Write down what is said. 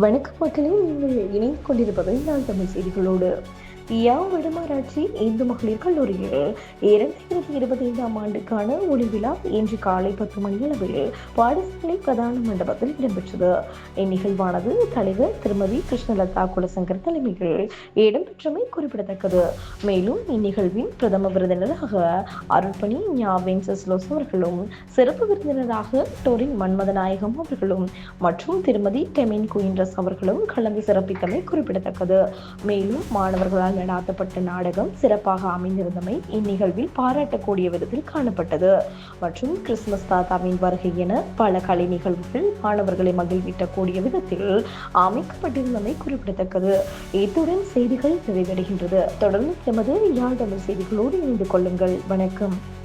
வணக்கம் மக்களே நீங்கள் இணைந்து கொண்டிருப்பது நான் தமிழ் செய்திகளோடு யாவ் விடுமாராட்சி இந்து மகளிர் கல்லூரியில் இரண்டாயிரத்தி இருபத்தி ஐந்தாம் ஆண்டுக்கான ஒளி விழா இன்று காலை பத்து மணி அளவில் பாடசாலை பிரதான மண்டபத்தில் இடம்பெற்றது. இந்நிகழ்வானது தலைவர் திருமதி கிருஷ்ணலதா குலசங்கர் தலைமையில் இடம்பெற்றமை குறிப்பிடத்தக்கது. மேலும் இந்நிகழ்வின் பிரதம விருந்தினராக அருள்பணி ஞாவின் செஸ்லோஸ் அவர்களும் சிறப்பு விருந்தினராக டோரின் மன்மதநாயகம் அவர்களும் மற்றும் திருமதி டெமின் குயின்ரஸ் அவர்களும் கலந்து சிறப்பித்தமை குறிப்பிடத்தக்கது. மேலும் மாணவர்களால் நடாத்தப்பட்ட நாடகம் சிறப்பாக அமைந்திருந்தமை இந்நிகழ்வில் பாராட்டக்கூடிய விதத்தில் காணப்பட்டது. மற்றும் கிறிஸ்துமஸ் தாத்தாவின் வருகை என பல கலை நிகழ்வுகள் மாணவர்களை மகிழ்விக்கக்கூடிய விதத்தில் அமைக்கப்பட்டிருந்தமை குறிப்பிடத்தக்கது. இத்துடன் செய்திகள் நிறைவடைகின்றது. தொடர்ந்து எமது யாழ் தமிழ் செய்திகளோடு இணைந்து கொள்ளுங்கள். வணக்கம்.